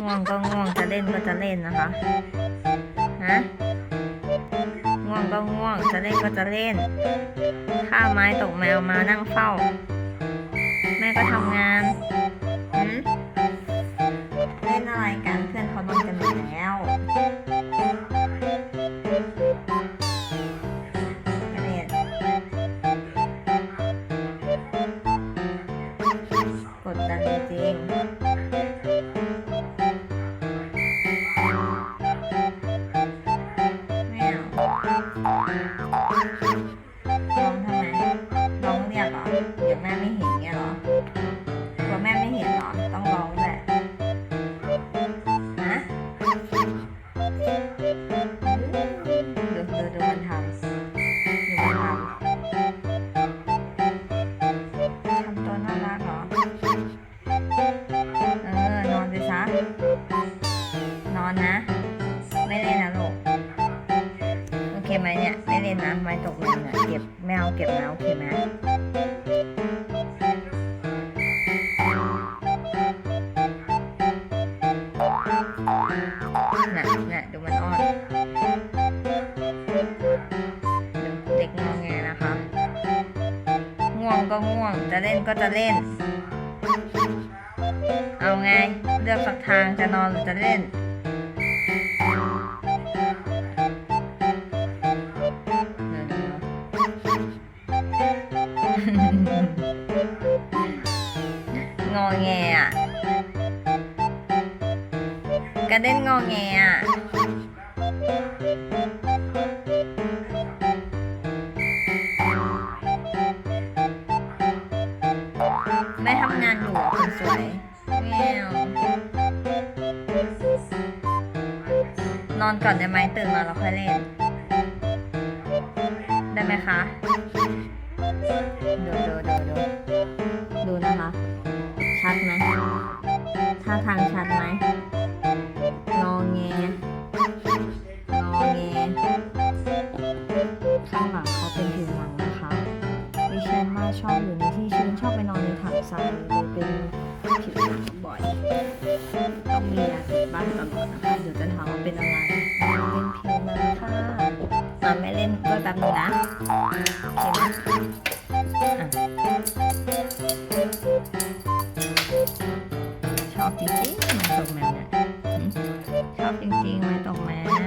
ง่วงก็ง่วงจะเล่นก็จะเล่นนะคะฮะง่วงก็ง่วงจะเล่นก็จะเล่นข้าวไม้ตกแมวมานั่งเฝ้า แม่ก็ทำงาน เดูดูดูมันทำดูมันทำทำตัวน่ารักเหรอ เออ นอนไปซะ นอนนะ ไม่เล่นนะลูก โอเคไหมเนี่ย ไม่เล่นนะ ไม้ตกเลยเนี่ยเก็บแมวเก็บนะโอเคไหม น่ะน่ะดูมันอ้อนดูเด็กงอแงนะคะ ง่วงก็ง่วง จะเล่นก็จะเล่น เอาไง เลือกสักทางจะนอนหรือจะเล่นงอแงอะ กระเด้นงอแงอะแม่ทำงานอยู่คนสวยแมวนอนก่อนได้ไหมตื่นมาเราค่อยเล่น ได้ไหมคะ ดูดูดูดูดูนะคะ ชัดไหมท่าทางชัดไหม ด้างหลังเขาเป็นผิวหนังนะคะดิฉันมาชอบอยู่ในที่ชื้นชอบไปนอนในถังทรายเป็นผิวหนังบ่อย ต้องมียาติดบ้านตลอดนะคะเดี๋ยวจะถามว่าเป็นอะไรเป็นผิวหนังค่ะมัไม่เล่นก็ตามนี้นะชอบจริงๆมันตกแมวเนี่ยชอบจริงๆมันตกแม่